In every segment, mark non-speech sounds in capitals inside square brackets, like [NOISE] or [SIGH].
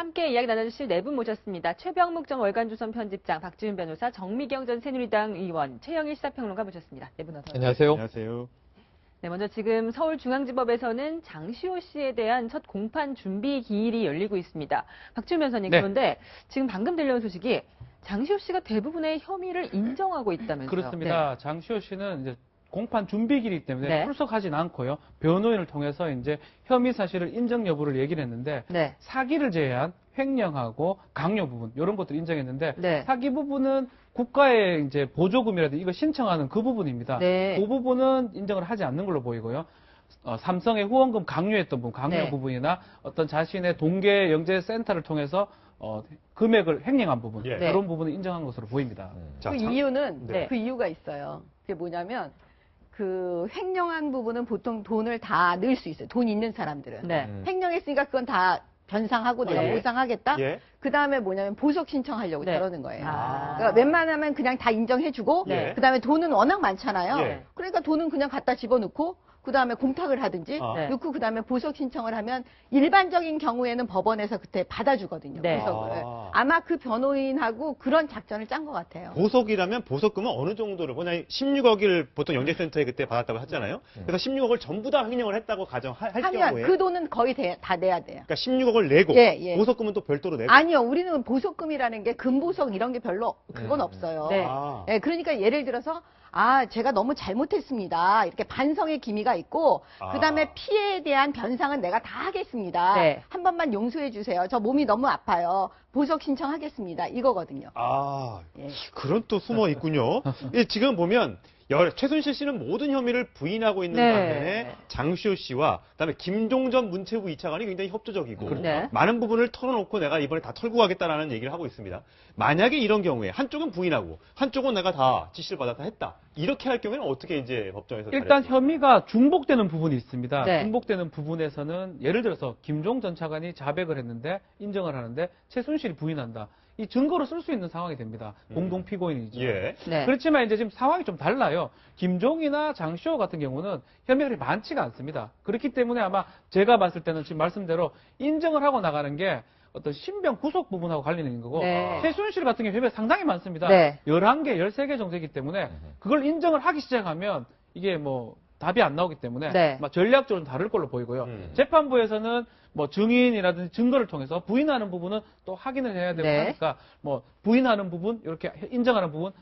함께 이야기 나눠주실 네 분 모셨습니다. 최병묵 전 월간조선 편집장, 박지훈 변호사, 정미경 전 새누리당 의원, 최영일 시사평론가 모셨습니다. 네 분 어서 오세요. 안녕하세요. 안녕하세요. 네, 먼저 지금 서울중앙지법에서는 장시호 씨에 대한 첫 공판 준비 기일이 열리고 있습니다. 박지훈 변호사님, 네. 그런데 지금 방금 들려온 소식이 장시호 씨가 대부분의 혐의를 인정하고 있다면서요. 그렇습니다. 장시호 씨는 이제 공판 준비기이기 때문에 네. 출석하진 않고요. 변호인을 통해서 이제 혐의 사실을 인정 여부를 얘기를 했는데 네. 네. 사기를 제외한 횡령하고 강요 부분 이런 것들을 인정했는데 네. 사기 부분은 국가의 이제 보조금이라든지 이거 신청하는 그 부분입니다. 네. 그 부분은 인정을 하지 않는 걸로 보이고요. 어, 삼성의 후원금 강요했던 부분, 강요 네. 부분이나 어떤 자신의 동계 영재 센터를 통해서 어, 금액을 횡령한 부분 예. 네. 그런 부분을 인정한 것으로 보입니다. 자, 그 장- 이유는 네. 그 이유가 있어요. 그게 뭐냐면 그 횡령한 부분은 보통 돈을 다 넣을 수 있어요. 돈 있는 사람들은. 네. 음. 횡령했으니까 그건 다 변상하고 내가 네. 보상하겠다. 예. 그 다음에 뭐냐면 보석 신청하려고 네. 저러는 거예요. 아. 그러니까 웬만하면 그냥 다 인정해주고 네. 그 다음에 돈은 워낙 많잖아요. 예. 그러니까 돈은 그냥 갖다 집어넣고 그 다음에 공탁을 하든지 아. 네. 넣고 그 다음에 보석 신청을 하면 일반적인 경우에는 법원에서 그때 받아주거든요. 네. 보석을. 아. 아마 그 변호인하고 그런 작전을 짠 것 같아요. 보석이라면 보석금은 어느 정도를 보냐 16억을 보통 영재센터에 그때 받았다고 했잖아요. 그래서 16억을 전부 다 횡령을 했다고 가정할 경우에 그 돈은 거의 대- 다 내야 돼요. 그러니까 16억을 내고 예, 예. 보석금은 또 별도로 내고 아니요, 우리는 보석금이라는 게 금보석 이런 게 별로 그건 없어요. 네. 아. 예, 그러니까 예를 들어서 아 제가 너무 잘못했습니다. 이렇게 반성의 기미가 있고 아. 그 다음에 피해에 대한 변상은 내가 다 하겠습니다. 네. 한 번만 용서해 주세요. 저 몸이 너무 아파요. 보석 신청하겠습니다. 이거거든요. 아, 예. 그런 또 숨어 있군요. [LAUGHS] 예, 지금 보면 여- 최순실 씨는 모든 혐의를 부인하고 있는 네. 반면에 장시호 씨와 그다음에 김종전 문체부 2차관이 굉장히 협조적이고 네. 많은 부분을 털어놓고 내가 이번에 다 털고 가겠다라는 얘기를 하고 있습니다. 만약에 이런 경우에 한쪽은 부인하고 한쪽은 내가 다 지시를 받았다 했다 이렇게 할 경우에는 어떻게 이제 법정에서 일단 다뤄집니까? 혐의가 중복되는 부분이 있습니다. 네. 중복되는 부분에서는 예를 들어서 김종 전 차관이 자백을 했는데 인정을 하는데 최순실이 부인한다. 이 증거로 쓸 수 있는 상황이 됩니다. 음. 공동 피고인이죠. 예. 네. 그렇지만 이제 지금 상황이 좀 달라요. 김종이나 장시호 같은 경우는 혐의가 그렇게 많지가 않습니다. 그렇기 때문에 아마 제가 봤을 때는 지금 말씀대로 인정을 하고 나가는 게 어떤 신병 구속 부분하고 관련이 거고 네. 최순실 같은 경우 혐의가 상당히 많습니다. 네. 11개, 13개 정도이기 때문에 그걸 인정을 하기 시작하면 이게 뭐 답이 안 나오기 때문에 네. 아마 전략적으로 다를 걸로 보이고요. 음. 재판부에서는 뭐 증인이라든지 증거를 통해서 부인하는 부분은 또 확인을 해야 되고 네. 하니까 뭐 부인하는 부분 이렇게 인정하는 부분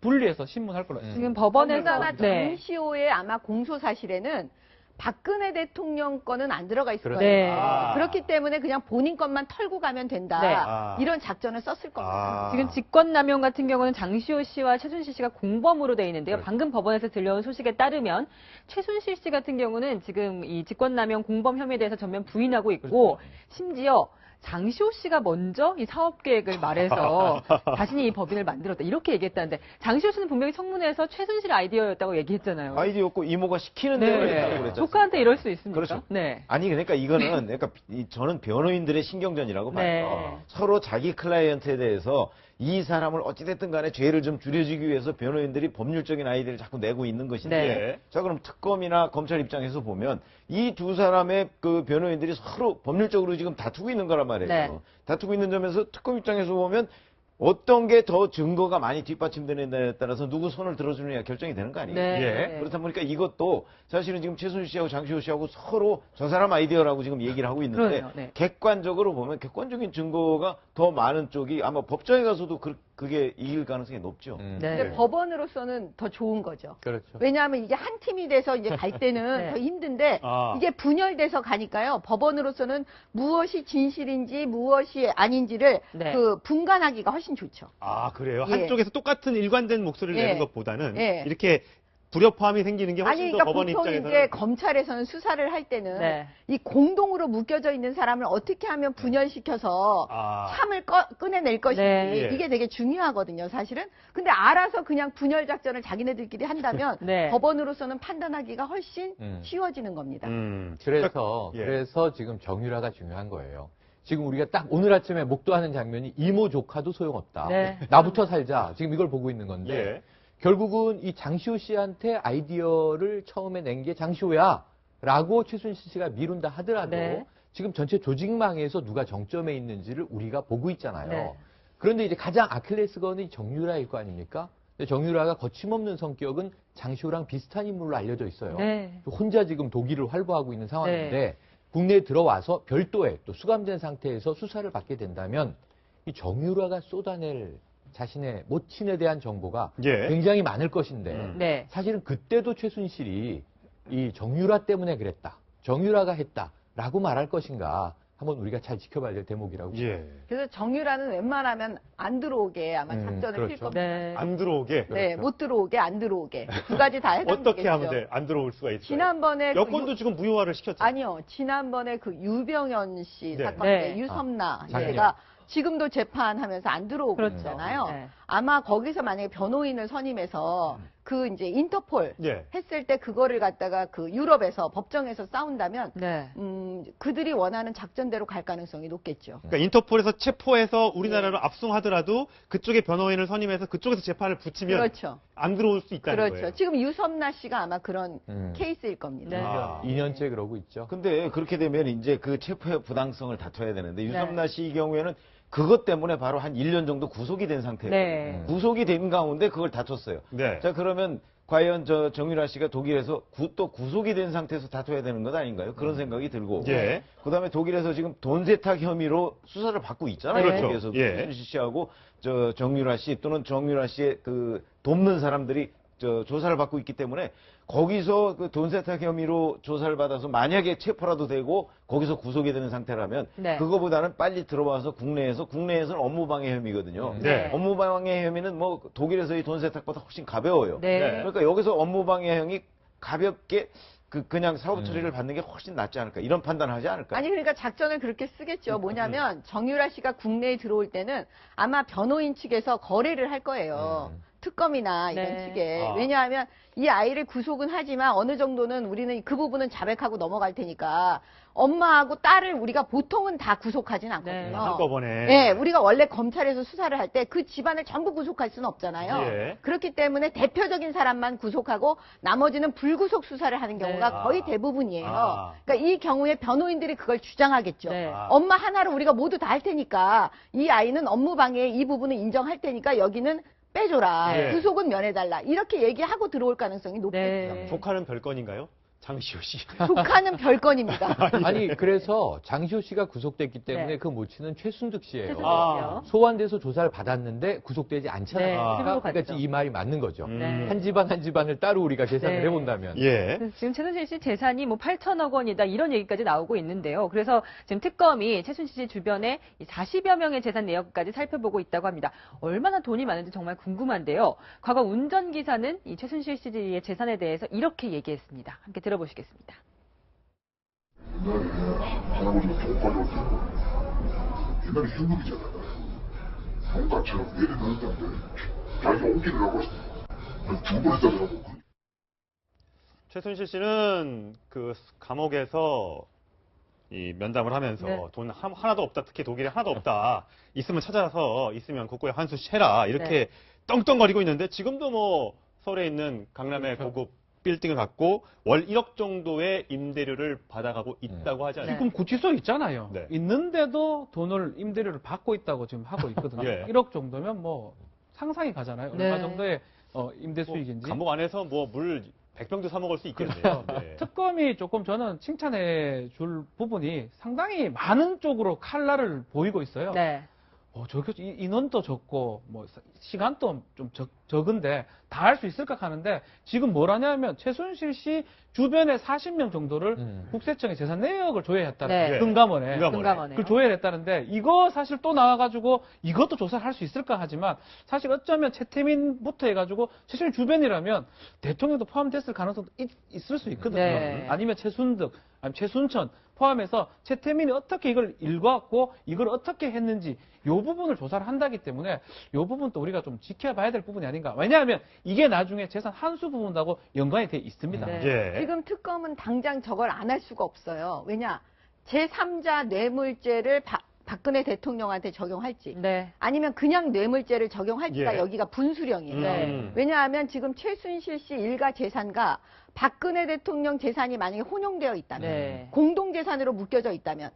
분리해서 신문할 걸로 했습니다. 지금 법원에서 그러나 네. 장시호의 아마 공소 사실에는 박근혜 대통령 거는 안 들어가 있을 그렇죠. 거예요. 네. 아. 그렇기 때문에 그냥 본인 것만 털고 가면 된다. 네. 아. 이런 작전을 썼을 겁니다. 아. 지금 직권남용 같은 경우는 장시호 씨와 최순실 씨가 공범으로 돼 있는데요. 그렇죠. 방금 법원에서 들려온 소식에 따르면 최순실 씨 같은 경우는 지금 이 직권남용 공범 혐의에 대해서 전면 부인하고 있고 심지어 장시호 씨가 먼저 이 사업 계획을 말해서 [LAUGHS] 자신이 이 법인을 만들었다 이렇게 얘기했다는데 장시호 씨는 분명히 청문회에서 최순실 아이디어였다고 얘기했잖아요. 아이디어였고 이모가 시키는 대로 했다고 네. 그랬죠. 조카한테 이럴 수 있습니까? 그렇죠. 네. 아니 그러니까 이거는 [LAUGHS] 그러니까 이- 저는 변호인들의 신경전이라고 봐요. 네. 서로 자기 클라이언트에 대해서 이 사람을 어찌됐든 간에 죄를 좀 줄여주기 위해서 변호인들이 법률적인 아이디어를 자꾸 내고 있는 것인데 네. 자 그럼 특검이나 검찰 입장에서 보면 이 두 사람의 그 변호인들이 서로 법률적으로 지금 다투고 있는 거란 말이에요. 네. 다투고 있는 점에서 특검 입장에서 보면 어떤 게 더 증거가 많이 뒷받침되느냐에 따라서 누구 손을 들어주느냐 결정이 되는 거 아니에요? 네. 예. 그렇다 보니까 이것도 사실은 지금 최순실 씨하고 장시호 씨하고 서로 저 사람 아이디어라고 지금 얘기를 하고 있는데. 네. 객관적으로 보면 객관적인 증거가 더 많은 쪽이 아마 법정에 가서도 그, 게 이길 가능성이 높죠. 네. 근데 법원으로서는 더 좋은 거죠. 그렇죠. 왜냐하면 이게 한 팀이 돼서 이제 갈 때는 [LAUGHS] 네. 더 힘든데 아. 이게 분열돼서 가니까요. 법원으로서는 무엇이 진실인지 무엇이 아닌지를 네. 그 분간하기가 훨씬 좋죠. 아 그래요? 예. 한쪽에서 똑같은 일관된 목소리를 예. 내는 것보다는 예. 이렇게 불협화음이 생기는 게 훨씬 아니 더 그러니까 법원 보통 입장에서는 이제 검찰에서는 수사를 할 때는 네. 이 공동으로 묶여져 있는 사람을 어떻게 하면 분열시켜서 아. 참을 꺼, 꺼내낼 것인지 네. 예. 이게 되게 중요하거든요, 사실은. 근데 알아서 그냥 분열 작전을 자기네들끼리 한다면 [LAUGHS] 네. 법원으로서는 판단하기가 훨씬 음. 쉬워지는 겁니다. 음. 그래서 예. 그래서 지금 정유라가 중요한 거예요. 지금 우리가 딱 오늘 아침에 목도하는 장면이 이모 조카도 소용없다. 네. 나부터 살자. 지금 이걸 보고 있는 건데 예. 결국은 이 장시호 씨한테 아이디어를 처음에 낸 게 장시호야. 라고 최순실 씨가 미룬다 하더라도 네. 지금 전체 조직망에서 누가 정점에 있는지를 우리가 보고 있잖아요. 네. 그런데 이제 가장 아킬레스건이 정유라일 거 아닙니까? 정유라가 거침없는 성격은 장시호랑 비슷한 인물로 알려져 있어요. 네. 혼자 지금 독일을 활보하고 있는 상황인데 네. 국내에 들어와서 별도의 또 수감된 상태에서 수사를 받게 된다면 이 정유라가 쏟아낼 자신의 모친에 대한 정보가 예. 굉장히 많을 것인데 음. 네. 사실은 그때도 최순실이 이 정유라 때문에 그랬다. 정유라가 했다라고 말할 것인가 한번 우리가 잘 지켜봐야 될 대목이라고 예. 그래서 정유라는 웬만하면 안 들어오게 아마 음, 작전을 펼 그렇죠. 겁니다. 네. 안 들어오게 네, 그렇죠. 못 들어오게, 안 들어오게. 두 가지 다 해당되겠죠. 어떻게 하면 돼? 안 들어올 수가 있어요. 지난번에 그 여권도 유- 지금 무효화를 시켰죠. 아니요. 지난번에 그 유병현 씨 네. 사건 네. 때 유섬나 아, 씨가 지금도 재판하면서 안 들어오고 그렇죠. 있잖아요. 네. 아마 거기서 만약에 변호인을 선임해서 그 이제 인터폴 예. 했을 때 그거를 갖다가 그 유럽에서 법정에서 싸운다면 네. 음, 그들이 원하는 작전대로 갈 가능성이 높겠죠. 그러니까 인터폴에서 체포해서 우리나라로 압송하더라도 그쪽에 변호인을 선임해서 그쪽에서 재판을 붙이면 그렇죠. 안 들어올 수 있다는 그렇죠. 거예요. 지금 유섬나 씨가 아마 그런 음. 케이스일 겁니다. 네. 아. 2년째 그러고 있죠. 근데 그렇게 되면 이제 그 체포의 부당성을 다퉈야 되는데 네. 유섬나 씨 경우에는 그것 때문에 바로 한 1년 정도 구속이 된 상태예요. 네. 구속이 된 가운데 그걸 다퉜어요. 네. 자 그러면 과연 저 정유라 씨가 독일에서 구- 또 구속이 된 상태에서 다퉈야 되는 것 아닌가요? 그런 생각이 들고. 예. 그다음에 독일에서 지금 돈 세탁 혐의로 수사를 받고 있잖아요. 그렇죠. 독일에서 예. 최순실 씨하고 저 정유라 씨 또는 정유라 씨의 그 돕는 사람들이 저 조사를 받고 있기 때문에 거기서 그 돈 세탁 혐의로 조사를 받아서 만약에 체포라도 되고 거기서 구속이 되는 상태라면 네. 그거보다는 빨리 들어와서 국내에서 국내에서는 업무방해 혐의거든요. 네. 업무방해 혐의는 뭐 독일에서의 돈 세탁보다 훨씬 가벼워요. 네. 그러니까 여기서 업무방해 형이 가볍게 그 그냥 사법 음. 처리를 받는 게 훨씬 낫지 않을까 이런 판단을 하지 않을까. 아니 그러니까 작전을 그렇게 쓰겠죠. 뭐냐면 정유라 씨가 국내에 들어올 때는 아마 변호인 측에서 거래를 할 거예요. 음. 특검이나 이런 네. 측에 아. 왜냐하면 이 아이를 구속은 하지만 어느 정도는 우리는 그 부분은 자백하고 넘어갈 테니까 엄마하고 딸을 우리가 보통은 다 구속하진 않거든요. 네. 한꺼번에. 네, 우리가 원래 검찰에서 수사를 할 때 그 집안을 전부 구속할 수는 없잖아요. 예. 그렇기 때문에 대표적인 사람만 구속하고 나머지는 불구속 수사를 하는 경우가 네. 거의 아. 대부분이에요. 아. 그러니까 이 경우에 변호인들이 그걸 주장하겠죠. 네. 아. 엄마 하나로 우리가 모두 다 할 테니까 이 아이는 업무 방해 이 부분은 인정할 테니까 여기는 빼줘라. 네. 구속은 면해달라. 이렇게 얘기하고 들어올 가능성이 높겠죠. 네. 조카는 별건인가요? 장시호 씨. 조카는 별건입니다. [LAUGHS] 아니 그래서 장시호 씨가 구속됐기 때문에 네. 그 모친은 최순득 씨예요. 최순득 아. 씨요. 소환돼서 조사를 받았는데 구속되지 않잖아요. 네, 아. 그러니까 갔죠. 이 말이 맞는 거죠. 음. 네. 한 집안 한 집안을 따로 우리가 계산을 네. 해본다면. 예. 지금 최순실 씨 재산이 뭐 8천억 원이다 이런 얘기까지 나오고 있는데요. 그래서 지금 특검이 최순실 씨 주변에 이 40여 명의 재산 내역까지 살펴보고 있다고 합니다. 얼마나 돈이 많은지 정말 궁금한데요. 과거 운전기사는 이 최순실 씨의 재산에 대해서 이렇게 얘기했습니다. 함께 들어 보시겠습니다. 옛날에 할아버지가 종까지 올 때고 옛날에 현금이잖아 종가처럼 내려다녔다는데 자기가 옮기를 하고 두번 했다더라고 최순실 씨는 그 감옥에서 이 면담을 하면서 네. 돈 하- 하나도 없다. 특히 독일에 하나도 없다. 있으면 찾아서 있으면 국고에 환수 해라. 이렇게 네. 떵떵거리고 있는데 지금도 뭐 서울에 있는 강남의 그렇죠. 고급 빌딩을 갖고 월 1억 정도의 임대료를 받아가고 있다고 하지 않습니까? 지금 구치소 있잖아요. 네. 있는데도 돈을 임대료를 받고 있다고 지금 하고 있거든요. [LAUGHS] 예. 1억 정도면 뭐 상상이 가잖아요. 얼마 네. 정도의 어, 임대 뭐 수익인지. 감옥 안에서 뭐 물 100병도 사 먹을 수 있겠네요. 네. [LAUGHS] 특검이 조금 저는 칭찬해 줄 부분이 상당히 많은 쪽으로 칼날을 보이고 있어요. 네. 어, 저게 이- 인원도 적고 뭐 사- 시간도 좀 적, 적은데 다 할 수 있을까 하는데 지금 뭘 하냐면 최순실 씨 주변에 40명 정도를 음. 국세청에 재산 내역을 조회했다는 네. 거예요. 금감원에. 금감원에. 그 조회했다는데 이거 사실 또 나와가지고 이것도 조사를 할 수 있을까 하지만 사실 어쩌면 최태민부터 해가지고 최순실 주변이라면 대통령도 포함됐을 가능성도 있, 을수 있거든요. 네. 아니면 최순득, 최순천 포함해서 최태민이 어떻게 이걸 읽어왔고 이걸 어떻게 했는지 요 부분을 조사를 한다기 때문에 요 부분도 우리가 좀 지켜봐야 될 부분이 아닌가. 왜냐하면 이게 나중에 재산 한수 부분하고 연관이 돼 있습니다. 네. 예. 지금 특검은 당장 저걸 안 할 수가 없어요. 왜냐? 제3자 뇌물죄를 바- 박근혜 대통령한테 적용할지 네. 아니면 그냥 뇌물죄를 적용할지가 예. 여기가 분수령이에요. 네. 음. 왜냐하면 지금 최순실 씨 일가 재산과 박근혜 대통령 재산이 만약에 혼용되어 있다면 네. 공동 재산으로 묶여져 있다면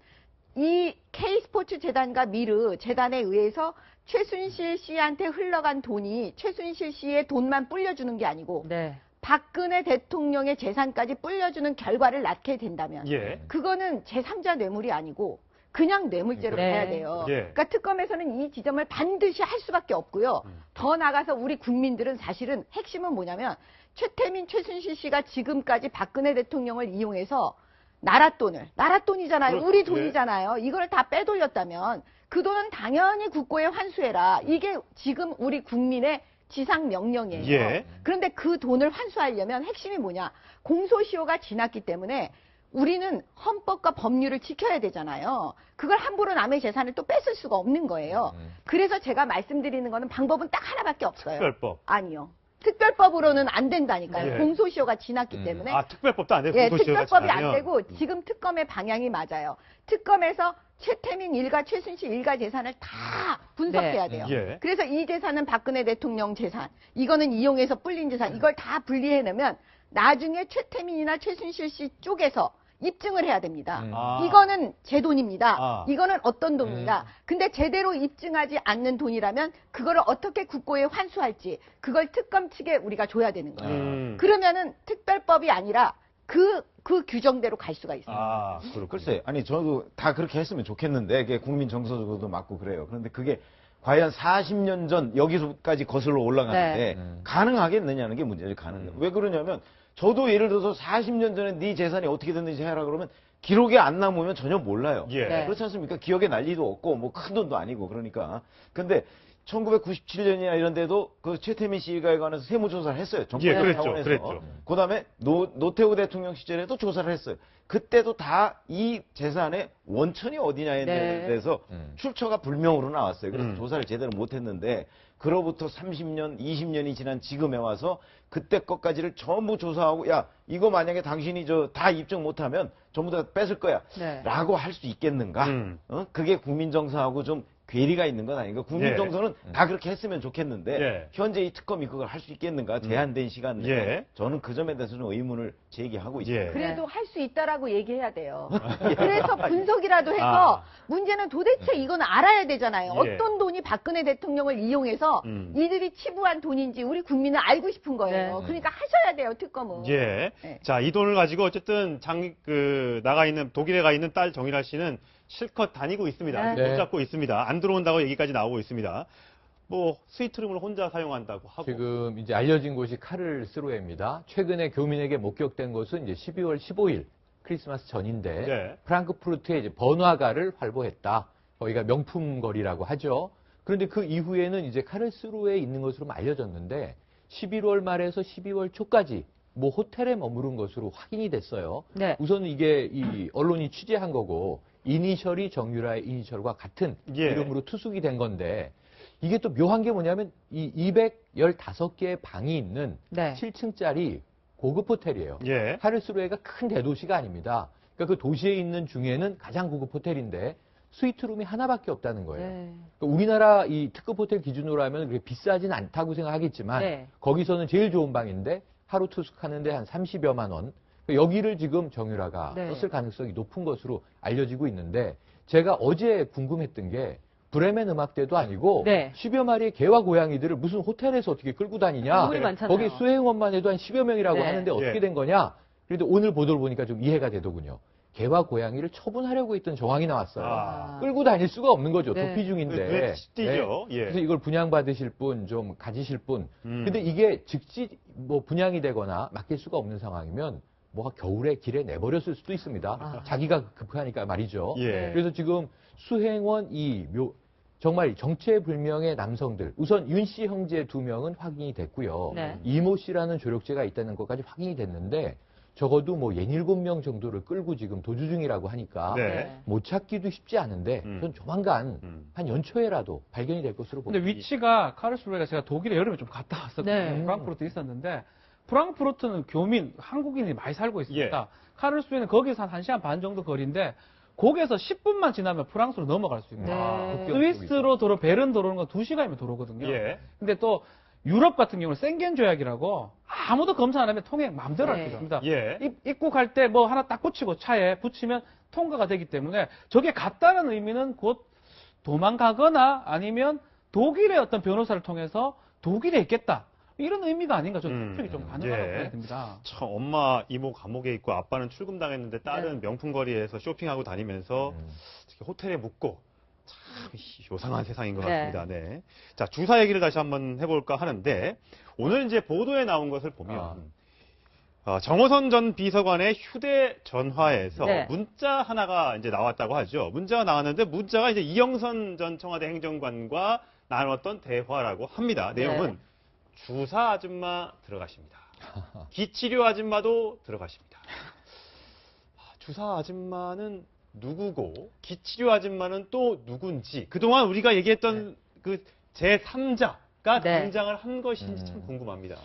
이 K스포츠 재단과 미르 재단에 의해서 최순실 씨한테 흘러간 돈이 최순실 씨의 돈만 불려주는 게 아니고 네. 박근혜 대통령의 재산까지 불려주는 결과를 낳게 된다면 예. 그거는 제3자 뇌물이 아니고 그냥 뇌물죄로 네. 봐야 돼요. 예. 그러니까 특검에서는 이 지점을 반드시 할 수밖에 없고요. 음. 더 나가서 우리 국민들은 사실은 핵심은 뭐냐면 최태민, 최순실 씨가 지금까지 박근혜 대통령을 이용해서 나라 돈을 나라 돈이잖아요. 그렇- 우리 예. 돈이잖아요. 이걸 다 빼돌렸다면 그 돈은 당연히 국고에 환수해라. 이게 지금 우리 국민의 지상 명령이에요. 예. 그런데 그 돈을 환수하려면 핵심이 뭐냐? 공소시효가 지났기 때문에 우리는 헌법과 법률을 지켜야 되잖아요. 그걸 함부로 남의 재산을 또 뺏을 수가 없는 거예요. 음. 그래서 제가 말씀드리는 거는 방법은 딱 하나밖에 없어요. 특별법. 아니요. 특별법으로는 안 된다니까요. 예. 공소시효가 지났기 음. 때문에. 아, 특별법도 안 되고 예, 공소시효가 특별법이 안 지나면. 되고 지금 특검의 방향이 맞아요. 특검에서 최태민 일가, 최순실 일가 재산을 다 분석해야 돼요. 예. 그래서 이 재산은 박근혜 대통령 재산, 이거는 이용해서 불린 재산, 이걸 다 분리해내면 나중에 최태민이나 최순실 씨 쪽에서 입증을 해야 됩니다. 음. 아. 이거는 제 돈입니다. 아. 이거는 어떤 돈입니다. 근데 제대로 입증하지 않는 돈이라면 그거를 어떻게 국고에 환수할지 그걸 특검 측에 우리가 줘야 되는 거예요. 음. 그러면은 특별법이 아니라 그, 그 규정대로 갈 수가 있어요. 아, 그렇군요. 글쎄, 아니 저도 다 그렇게 했으면 좋겠는데 그게 국민 정서적으로도 맞고 그래요. 그런데 그게 과연 40년 전 여기서까지 거슬러 올라가는데 네. 음. 가능하겠느냐는 게 문제죠. 가능. 왜 그러냐면 저도 예를 들어서 40년 전에 네 재산이 어떻게 됐는지 해라 그러면 기록에 안 남으면 전혀 몰라요. 예. 네. 그렇지 않습니까? 기억에 날 리도 없고 뭐 큰 돈도 아니고 그러니까. 근데 1997년이나 이런 데도 그 최태민 씨가에 관해서 세무조사를 했어요. 정부 예, 그랬죠, 차원에서. 그랬죠. 그다음에 노, 노태우 대통령 시절에도 조사를 했어요. 그때도 다 이 재산의 원천이 어디냐에 네. 대해서 음. 출처가 불명으로 나왔어요. 그래서 음. 조사를 제대로 못 했는데 그로부터 30년, 20년이 지난 지금에 와서 그때 것까지를 전부 조사하고 야 이거 만약에 당신이 저 다 입증 못하면 전부 다 뺏을 거야. 네. 라고 할 수 있겠는가? 음. 어? 그게 국민 정서하고 좀 괴리가 있는 건 아닌가? 국민 예. 정서는 다 그렇게 했으면 좋겠는데 예. 현재 이 특검이 그걸 할 수 있겠는가? 제한된 시간 내에 예. 저는 그 점에 대해서는 의문을 제기하고 있습니다. 예. 그래도 할 수 있다라고 얘기해야 돼요. [LAUGHS] 그래서 분석이라도 해서 아. 문제는 도대체 이건 알아야 되잖아요. 예. 어떤 돈이 박근혜 대통령을 이용해서 음. 이들이 치부한 돈인지 우리 국민은 알고 싶은 거예요. 네. 그러니까 하셔야 돼요, 특검은. 예. 네. 자, 이 돈을 가지고 어쨌든 장, 그, 나가 있는, 독일에 가 있는 딸 정일아 씨는 실컷 다니고 있습니다. 네. 못 잡고 있습니다. 안 들어온다고 얘기까지 나오고 있습니다. 뭐, 스위트룸을 혼자 사용한다고 하고. 지금 이제 알려진 곳이 카를스루헤입니다. 최근에 교민에게 목격된 곳은 이제 12월 15일 크리스마스 전인데 네. 프랑크푸르트에 이제 번화가를 활보했다. 거기가 명품 거리라고 하죠. 그런데 그 이후에는 이제 카를스루에 있는 것으로 알려졌는데 11월 말에서 12월 초까지 뭐 호텔에 머무른 것으로 확인이 됐어요. 네. 우선 이게 이 언론이 취재한 거고 이니셜이 정유라의 이니셜과 같은 예. 이름으로 투숙이 된 건데 이게 또 묘한 게 뭐냐면 이 215개의 방이 있는 네. 7층짜리 고급 호텔이에요. 예. 카르스루에가 큰 대도시가 아닙니다. 그러니까 그 도시에 있는 중에는 가장 고급 호텔인데 스위트룸이 하나밖에 없다는 거예요. 네. 그러니까 우리나라 이 특급 호텔 기준으로 하면 그렇게 비싸진 않다고 생각하겠지만 네. 거기서는 제일 좋은 방인데 하루 투숙하는데 한 30여만 원. 그러니까 여기를 지금 정유라가 네. 썼을 가능성이 높은 것으로 알려지고 있는데 제가 어제 궁금했던 게 브레멘 음악대도 아니고 네. 10여 마리의 개와 고양이들을 무슨 호텔에서 어떻게 끌고 다니냐. 동물이 많잖아요. 거기 수행원만 해도 한 10여 명이라고 네. 하는데 어떻게 예. 된 거냐. 그래도 오늘 보도를 보니까 좀 이해가 되더군요. 개와 고양이를 처분하려고 했던 정황이 나왔어요. 아. 끌고 다닐 수가 없는 거죠. 네. 도피 중인데. 눈에 띄죠. 예. 그래서 이걸 분양받으실 분, 좀 가지실 분. 음. 근데 이게 즉시 뭐 분양이 되거나 맡길 수가 없는 상황이면 뭐가 겨울에 길에 내버렸을 수도 있습니다. 아. 자기가 급하니까 말이죠. 예. 그래서 지금 수행원 이 묘, 정말 정체불명의 남성들. 우선 윤 씨 형제 두 명은 확인이 됐고요. 네. 이모 씨라는 조력제가 있다는 것까지 확인이 됐는데 적어도 뭐 67명 정도를 끌고 지금 도주 중이라고 하니까 네. 못 찾기도 쉽지 않은데 음. 전 조만간 음. 한 연초에라도 발견이 될 것으로 근데 봅니다. 위치가 카르스루헤가 제가 독일에 여름에 좀 갔다 왔었거든요. 네. 프랑크푸르트 있었는데 프랑크푸르트는 교민 한국인이 많이 살고 있습니다. 예. 카르스루헤는 거기서 한 1시간 반 정도 거리인데 거기에서 10분만 지나면 프랑스로 넘어갈 수 있고 네. 스위스로 도로 베른 도로는 건 2시간이면 도로거든요. 예. 근데 또 유럽 같은 경우는 생겐 조약이라고 아무도 검사 안 하면 통행 마음대로 할 네. 수 있습니다. 예. 입- 입국할 때 뭐 하나 딱 붙이고 차에 붙이면 통과가 되기 때문에 저게 같다는 의미는 곧 도망가거나 아니면 독일의 어떤 변호사를 통해서 독일에 있겠다. 이런 의미가 아닌가 저는 음, 추측이 좀 가능하다고 예. 생각이 듭니다. 참 엄마 이모 감옥에 있고 아빠는 출금 당했는데 딸은 명품 거리에서 쇼핑하고 다니면서 음. 특히 호텔에 묵고 참 요상한 세상인 것 네. 같습니다. 네. 자 주사 얘기를 다시 한번 해볼까 하는데 오늘 이제 보도에 나온 것을 보면 아. 어, 정호선 전 비서관의 휴대 전화에서 네. 문자 하나가 이제 나왔다고 하죠. 문자가 나왔는데 문자가 이제 이영선 전 청와대 행정관과 나눴던 대화라고 합니다. 내용은 네. 주사 아줌마 들어가십니다. [LAUGHS] 기치료 아줌마도 들어가십니다. 아, 주사 아줌마는 누구고 기치료 아줌마는 또 누군지 그동안 우리가 얘기했던 그 제3자가 네. 등장을 한 것인지 음. 참 궁금합니다.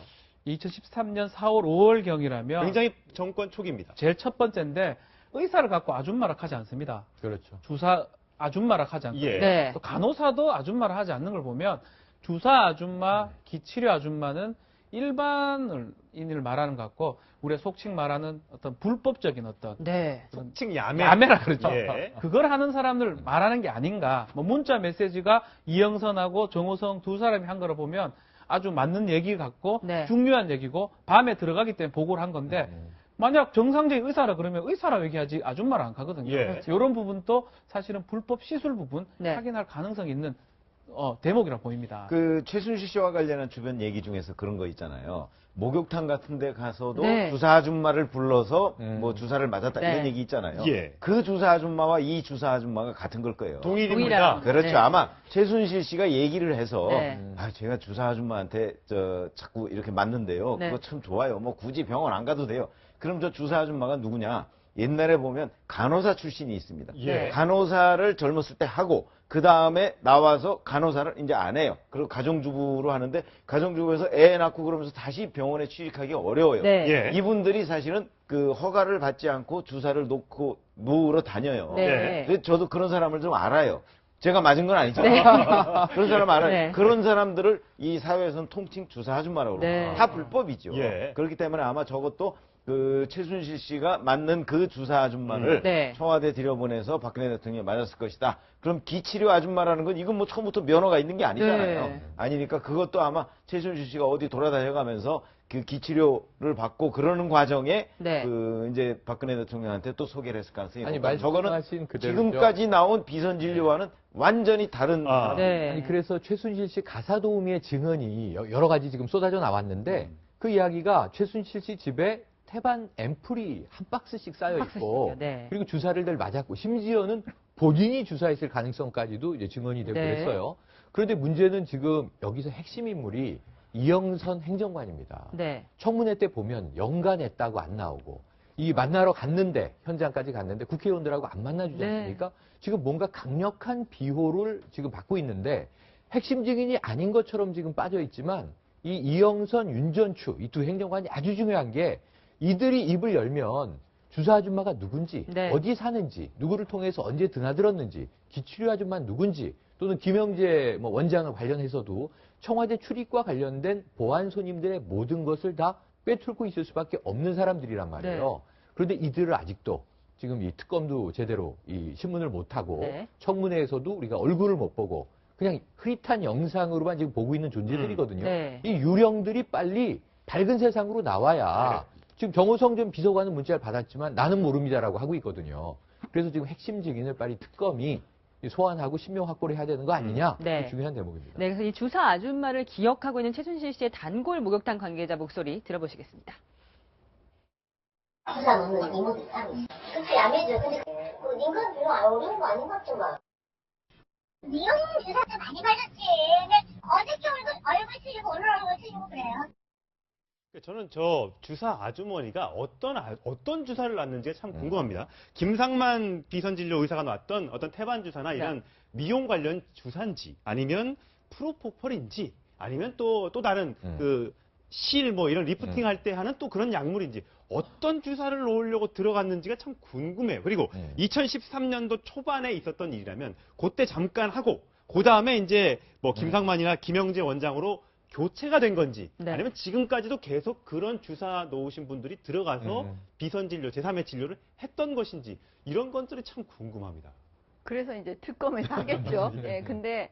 2013년 4월 5월 경이라면 굉장히 정권 초기입니다. 제일 첫 번째인데 의사를 갖고 아줌마라 하지 않습니다. 그렇죠. 주사 아줌마라 하지 않고 예. 네. 또 간호사도 아줌마라 하지 않는 걸 보면 주사 아줌마, 기치료 아줌마는 일반인을 말하는 것 같고 우리가 속칭 말하는 어떤 불법적인 어떤 네. 칭 야매. 야매라 그러죠. 예. 그걸 하는 사람들 말하는 게 아닌가. 뭐 문자 메시지가 이영선하고 정호성 두 사람이 한 거를 보면 아주 맞는 얘기 같고 네. 중요한 얘기고 밤에 들어가기 때문에 보고를 한 건데 음. 만약 정상적인 의사라 그러면 의사라 얘기하지 아줌마라 안 가거든요. 예. 이런 부분도 사실은 불법 시술 부분 네. 확인할 가능성이 있는 어, 대목이라 보입니다. 그 최순실 씨와 관련한 주변 얘기 중에서 그런 거 있잖아요. 목욕탕 같은 데 가서도 네. 주사 아줌마를 불러서 음. 뭐 주사를 맞았다 네. 이런 얘기 있잖아요. 예. 그 주사 아줌마와 이 주사 아줌마가 같은 걸 거예요. 동일 동일한. 인물이다. 그렇죠. 네. 아마 최순실 씨가 얘기를 해서 네. 아 제가 주사 아줌마한테 저 자꾸 이렇게 맞는데요. 네. 그거 참 좋아요. 뭐 굳이 병원 안 가도 돼요. 그럼 저 주사 아줌마가 누구냐? 옛날에 보면 간호사 출신이 있습니다. 예. 간호사를 젊었을 때 하고 그 다음에 나와서 간호사를 이제 안 해요. 그리고 가정주부로 하는데 가정주부에서 애 낳고 그러면서 다시 병원에 취직하기 어려워요. 네. 예. 이분들이 사실은 그 허가를 받지 않고 주사를 놓고 놓으러 다녀요. 네. 그래서 저도 그런 사람을 좀 알아요. 제가 맞은 건 아니죠. 네. [LAUGHS] 그런 사람 알아요. 네. 그런 사람들을 이 사회에서는 통칭 주사 아줌마라고 그래요. 네. 다 불법이죠. 예. 그렇기 때문에 아마 저것도 그 최순실 씨가 맞는 그 주사 아줌마를 음. 네. 청와대 들여보내서 박근혜 대통령이 맞았을 것이다. 그럼 기치료 아줌마라는 건 이건 뭐 처음부터 면허가 있는 게 아니잖아요. 네. 아니니까 그것도 아마 최순실 씨가 어디 돌아다녀가면서 그 기치료를 받고 그러는 과정에 네. 그 이제 박근혜 대통령한테 또 소개를 했을 가능성이 아니 높다. 저거는 지금까지 나온 비선 진료와는 완전히 다른 아. 네. 아니 그래서 최순실 씨 가사 도우미의 증언이 여- 여러 가지 지금 쏟아져 나왔는데 음. 그 이야기가 최순실 씨 집에 태반 앰플이 한 박스씩 쌓여. 있고 네. 그리고 주사를 늘 맞았고 심지어는 본인이 주사했을 가능성까지도 이제 증언이 되고 네. 그랬어요. 그런데 문제는 지금 여기서 핵심 인물이 이영선 행정관입니다. 네. 청문회 때 보면 연간했다고 안 나오고 이 만나러 갔는데 현장까지 갔는데 국회의원들하고 안 만나주지 네. 않습니까? 지금 뭔가 강력한 비호를 지금 받고 있는데 핵심 증인이 아닌 것처럼 지금 빠져 있지만 이 이영선, 윤전추 이 두 행정관이 아주 중요한 게 이들이 입을 열면 주사 아줌마가 누군지 네. 어디 사는지 누구를 통해서 언제 드나들었는지 기치료 아줌마 누군지 또는 김영재 뭐 원장을 관련해서도 청와대 출입과 관련된 보안 손님들의 모든 것을 다 꿰뚫고 있을 수밖에 없는 사람들이란 말이에요. 그런데 이들을 아직도 지금 이 특검도 제대로 이 신문을 못 하고 네. 청문회에서도 우리가 얼굴을 못 보고 그냥 흐릿한 영상으로만 지금 보고 있는 존재들이거든요. 네. 이 유령들이 빨리 밝은 세상으로 나와야 지금 정호성 전 비서관은 문자를 받았지만 나는 모릅니다라고 하고 있거든요. 그래서 지금 핵심 증인을 빨리 특검이 소환하고 신명 확보를 해야 되는 거 아니냐? 네. 그게 중요한 대목입니다. 네, 그래서 이 주사 아줌마를 기억하고 있는 최순실 씨의 단골 목욕탕 관계자 목소리 들어보시겠습니다. 부산 없는 이모들이 따로 있어. 그치, 야매죠. 근데 그, 링컨 별로 안 어려운 거 아닌 것 같지만. 니형 유사도 많이 발랐지. 근데 어저께 얼굴, 얼굴 치리고 오늘 얼굴 치리고 그래요. 저는 저 주사 아주머니가 어떤 아- 어떤 주사를 놨는지가 음. 참 궁금합니다. 김상만 비선진료 의사가 놨던 어떤 태반 주사나 네. 이런 미용 관련 주사인지 아니면 프로포폴인지 아니면 또또 다른 음. 그실 뭐 이런 리프팅 할 때 하는 또 그런 약물인지 어떤 주사를 놓으려고 들어갔는지가 참 궁금해요. 그리고 음. 2013년도 초반에 있었던 일이라면 그때 잠깐 하고 그 다음에 이제 뭐 김상만이나 김영재 원장으로 교체가 된 건지 네. 아니면 지금까지도 계속 그런 주사 놓으신 분들이 들어가서 음. 비선 진료, 제3의 진료를 했던 것인지 이런 것들이 참 궁금합니다. 그래서 이제 특검에서 하겠죠. [LAUGHS] 예, 근데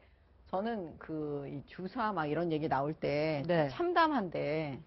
저는 그이 주사 막 이런 얘기 나올 때 네. 참담한데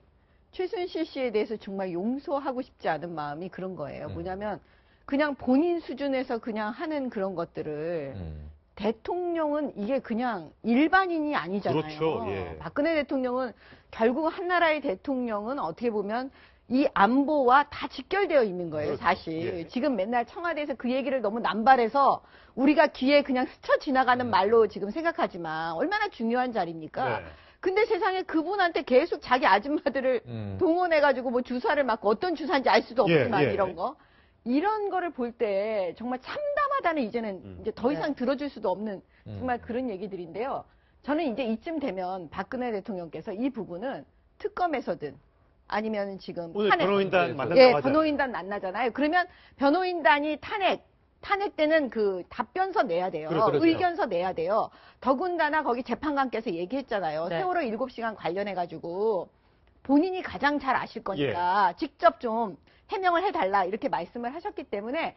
최순실 씨에 대해서 정말 용서하고 싶지 않은 마음이 그런 거예요. 음. 뭐냐면 그냥 본인 수준에서 그냥 하는 그런 것들을 음. 대통령은 이게 그냥 일반인이 아니잖아요. 그렇죠, 예. 박근혜 대통령은 결국 한 나라의 대통령은 어떻게 보면 이 안보와 다 직결되어 있는 거예요, 그렇죠, 사실. 예. 지금 맨날 청와대에서 그 얘기를 너무 남발해서 우리가 귀에 그냥 스쳐 지나가는 말로 지금 생각하지만 얼마나 중요한 자리입니까? 네. 근데 세상에 그분한테 계속 자기 아줌마들을 음. 동원해가지고 뭐 주사를 맞고 어떤 주사인지 알 수도 예, 없지만 예. 이런 거. 이런 거를 볼 때 정말 참담하다는 이제는 음. 이제 더 네. 이상 들어줄 수도 없는 음. 정말 그런 얘기들인데요. 저는 이제 이쯤 되면 박근혜 대통령께서 이 부분은 특검에서든 아니면 지금 오늘 탄핵, 변호인단 예, 만난다고 예. 변호인단 만나잖아요. 그러면 변호인단이 탄핵, 탄핵 때는 그 답변서 내야 돼요. 그렇죠, 그렇죠. 의견서 내야 돼요. 더군다나 거기 재판관께서 얘기했잖아요. 네. 세월호 7시간 관련해 가지고 본인이 가장 잘 아실 거니까 직접 좀 해명을 해달라 이렇게 말씀을 하셨기 때문에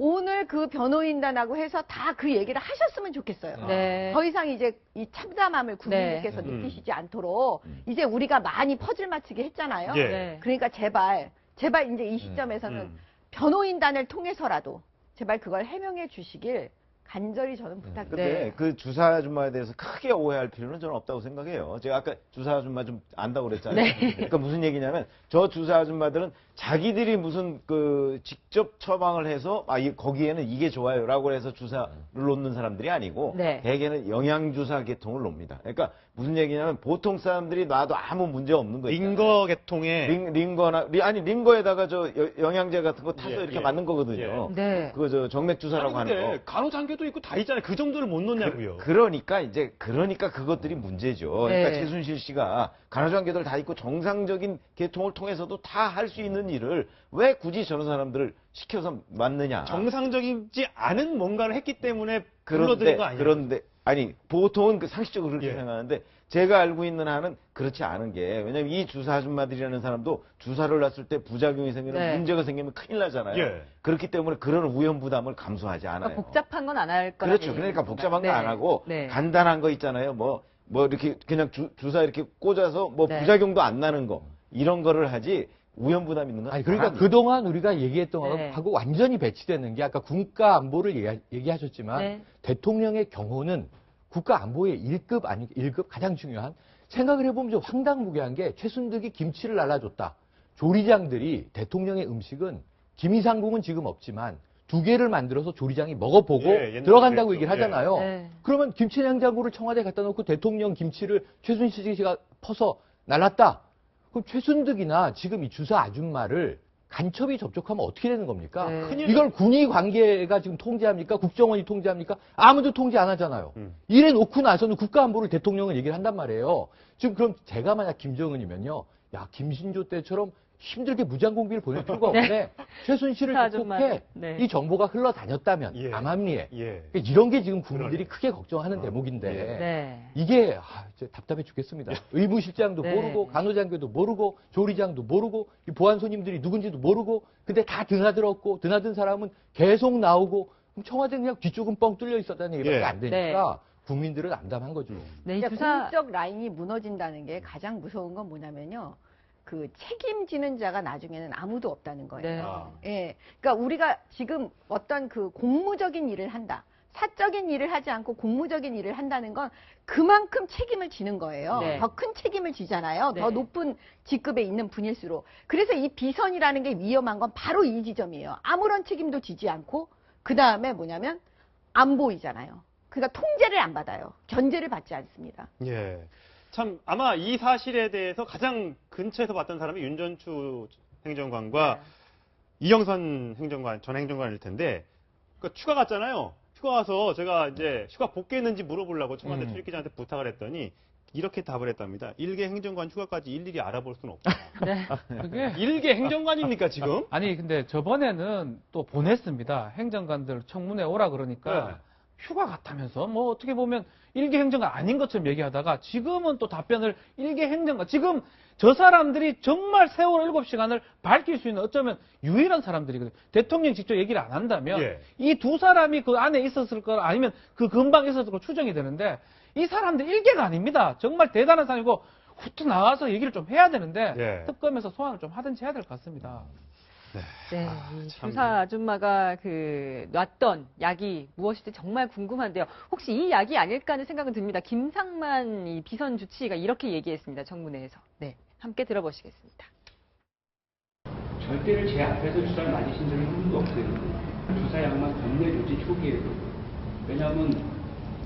오늘 그 변호인단하고 해서 다 그 얘기를 하셨으면 좋겠어요. 네. 더 이상 이제 이 참담함을 국민들께서 네. 느끼시지 않도록 음. 이제 우리가 많이 퍼즐 맞추기 했잖아요. 예. 네. 그러니까 제발 제발 이제 이 시점에서는 음. 변호인단을 통해서라도 제발 그걸 해명해 주시길 간절히 저는 부탁드립니다. 근데 네. 그 주사 아줌마에 대해서 크게 오해할 필요는 저는 없다고 생각해요. 제가 아까 주사 아줌마 좀 안다고 그랬잖아요. 네. 그러니까 무슨 얘기냐면 저 주사 아줌마들은 자기들이 무슨 그 직접 처방을 해서 아 이- 거기에는 이게 좋아요라고 해서 주사를 놓는 사람들이 아니고 네. 대개는 영양 주사 계통을 놉니다. 그러니까 무슨 얘기냐면 보통 사람들이 놔도 아무 문제 없는 거 있잖아요. 링거 계통의 링, 링거나 리- 아니 링거에다가 저 여- 영양제 같은 거 타서 예, 이렇게 예. 맞는 거거든요. 네. 그거 저 정맥 주사라고 하는 근데 거. 간호장교도 있고 다 있잖아요. 그 정도를 못 놓냐고요. 그 러니까 이제 그러니까 그것들이 문제죠. 그러니까 네. 최순실 씨가 간호장교들 다 있고 정상적인 계통을 통해서도 다 할 수 있는 일을 왜 굳이 저런 사람들을 시켜서 맞느냐? 정상적이지 않은 뭔가를 했기 때문에 그런데 거 아니에요? 그런데 아니 보통은 그 상식적으로 그렇게 예. 생각하는데 제가 알고 있는 한은 그렇지 않은 게 왜냐면 이 주사 아줌마들이라는 사람도 주사를 놨을 때 부작용이 생기는 네. 문제가 생기면 큰일 나잖아요. 예. 그렇기 때문에 그런 위험 부담을 감수하지 않아요. 그러니까 복잡한 건 안 할 거라. 그렇죠. 그러니까 복잡한 거안 하고 네. 간단한 거 있잖아요. 뭐, 뭐 이렇게 그냥 주, 사 이렇게 꽂아서 뭐 네. 부작용도 안 나는 거. 이런 거를 하지 위험 부담 있는 건 아니 그러니까 아니에요. 그동안 우리가 얘기했던 네. 거하고 완전히 배치되는 게 아까 국가 안보를 얘기, 하셨지만 네. 대통령의 경우는 국가 안보의 1급 아니 1급 가장 중요한 생각을 해보면 좀 황당무계한 게 최순득이 김치를 날라줬다. 조리장들이 대통령의 음식은 김이상궁은 지금 없지만 두 개를 만들어서 조리장이 먹어보고 예, 들어간다고 그랬죠. 얘기를 하잖아요. 네. 그러면 김치 냉장고를 청와대에 갖다 놓고 대통령 김치를 최순실 씨가 퍼서 날랐다. 그럼 최순득이나 지금 이 주사 아줌마를 간첩이 접촉하면 어떻게 되는 겁니까? 네. 이걸 군이 관계가 지금 통제합니까? 국정원이 통제합니까? 아무도 통제 안 하잖아요. 음. 이래 놓고 나서는 국가안보를 대통령은 얘기를 한단 말이에요. 지금 그럼 제가 만약 김정은이면요. 야, 김신조 때처럼 힘들게 무장 공비를 보낼 필요가 [LAUGHS] 없네. 최순실을 그 아줌마를. 접촉해. 네. 이 정보가 흘러다녔다면 예. 암암리에. 예. 그러니까 이런 게 지금 국민들이 그러네. 크게 걱정하는 어. 대목인데 예. 네. 이게 아, 이제 답답해 죽겠습니다. 의무실장도 네. 모르고 간호장교도 모르고 조리장도 모르고 이 보안 손님들이 누군지도 모르고 근데 다 드나들었고 드나든 사람은 계속 나오고 그럼 청와대 그냥 뒤쪽은 뻥 뚫려 있었다는 얘기밖에 예. 안 되니까 국민들은 암담한 거죠. 네, 이 그러니까 주사 공적 라인이 무너진다는 게 가장 무서운 건 뭐냐면요. 그 책임지는 자가 나중에는 아무도 없다는 거예요. 네. 아. 예. 그러니까 우리가 지금 어떤 그 공무적인 일을 한다. 사적인 일을 하지 않고 공무적인 일을 한다는 건 그만큼 책임을 지는 거예요. 네. 더큰 책임을 지잖아요. 네. 더 높은 직급에 있는 분일수록. 그래서 이 비선이라는 게 위험한 건 바로 이 지점이에요. 아무런 책임도 지지 않고 그 다음에 뭐냐면 안 보이잖아요. 그러니까 통제를 안 받아요. 견제를 받지 않습니다. 예. 참 아마 이 사실에 대해서 가장 근처에서 봤던 사람이 윤전추 행정관과 네. 이영선 행정관 전 행정관일 텐데 그 추가 갔잖아요. 휴가 와서 제가 이제 휴가 복귀했는지 물어보려고 청와대 음. 출입기자한테 부탁을 했더니 이렇게 답을 했답니다. 일개 행정관 휴가까지 일일이 알아볼 수는 없다. [LAUGHS] 네. 그게 [LAUGHS] 일개 행정관입니까 지금? [LAUGHS] 아니 근데 저번에는 또 보냈습니다. 행정관들 청문회 오라 그러니까 네. 휴가 갔다면서 뭐 어떻게 보면 일개 행정관 아닌 것처럼 얘기하다가 지금은 또 답변을 일개 행정관 지금 저 사람들이 정말 세월 7시간을 밝힐 수 있는 어쩌면 유일한 사람들이거든요. 대통령 직접 얘기를 안 한다면 예. 이두 사람이 그 안에 있었을 거 아니면 그 근방 있었을 거 추정이 되는데 이 사람들 일개가 아닙니다. 정말 대단한 사람이고 후투 나와서 얘기를 좀 해야 되는데 예. 특검에서 소환을 좀 하든지 해야 될 것 같습니다. 네, 아, 이 참. 주사 아줌마가 그 놨던 약이 무엇일지 정말 궁금한데요. 혹시 이 약이 아닐까 하는 생각은 듭니다. 김상만 이 비선 주치의가 이렇게 얘기했습니다. 청문회에서. 네, 함께 들어보시겠습니다. 절대로 제 앞에서 주사를 맞으신 적이 한 번도 없어요. 주사 약만 겁내 조지 초기에도. 왜냐하면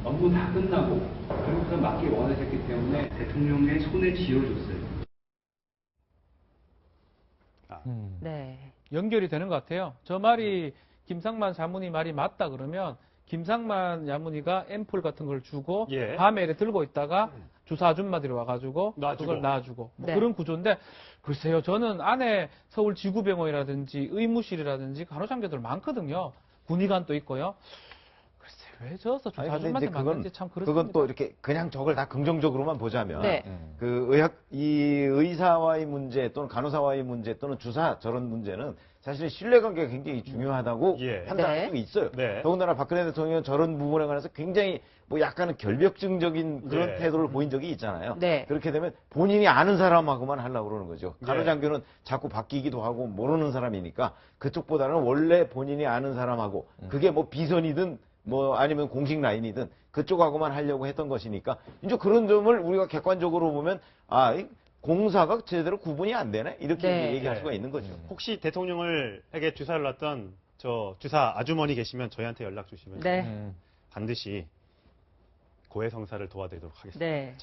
업무 다 끝나고 그리고서 맞기 원하셨기 때문에 대통령의 손에 쥐어줬어요. 음. 네. 연결이 되는 것 같아요. 저 말이 김상만 자문이 말이 맞다 그러면 김상만 야문이가 앰플 같은 걸 주고 예. 밤에 이렇게 들고 있다가 주사 아줌마들이 와가지고 놔주고. 그걸 놔주고 뭐 네. 그런 구조인데 글쎄요 저는 안에 서울지구병원이라든지 의무실이라든지 간호장교들 많거든요 군의관도 있고요 아니, 근데 아줌마한테 이제 그건, 참 그렇습니다. 그건 또 이렇게 그냥 저걸 다 긍정적으로만 보자면 네. 음. 그 의학 이 의사와의 문제 또는 간호사와의 문제 또는 주사 저런 문제는 사실 신뢰관계가 굉장히 중요하다고 예. 판단할 네. 수 있어요. 네. 더군다나 박근혜 대통령은 저런 부분에 관해서 굉장히 뭐 약간은 결벽증적인 그런 네. 태도를 보인 적이 있잖아요. 네. 그렇게 되면 본인이 아는 사람하고만 하려고 그러는 거죠. 네. 간호장교는 자꾸 바뀌기도 하고 모르는 사람이니까 그쪽보다는 원래 본인이 아는 사람하고 음. 그게 뭐 비선이든 뭐 아니면 공식 라인이든 그쪽하고만 하려고 했던 것이니까 이제 그런 점을 우리가 객관적으로 보면 아, 이 공사가 제대로 구분이 안 되네 이렇게 네. 얘기할 네. 수가 있는 거죠. 혹시 대통령을 에게 주사를 놨던 저 주사 아주머니 계시면 저희한테 연락 주시면 네. 음. 반드시 고해성사를 도와드리도록 하겠습니다. 네.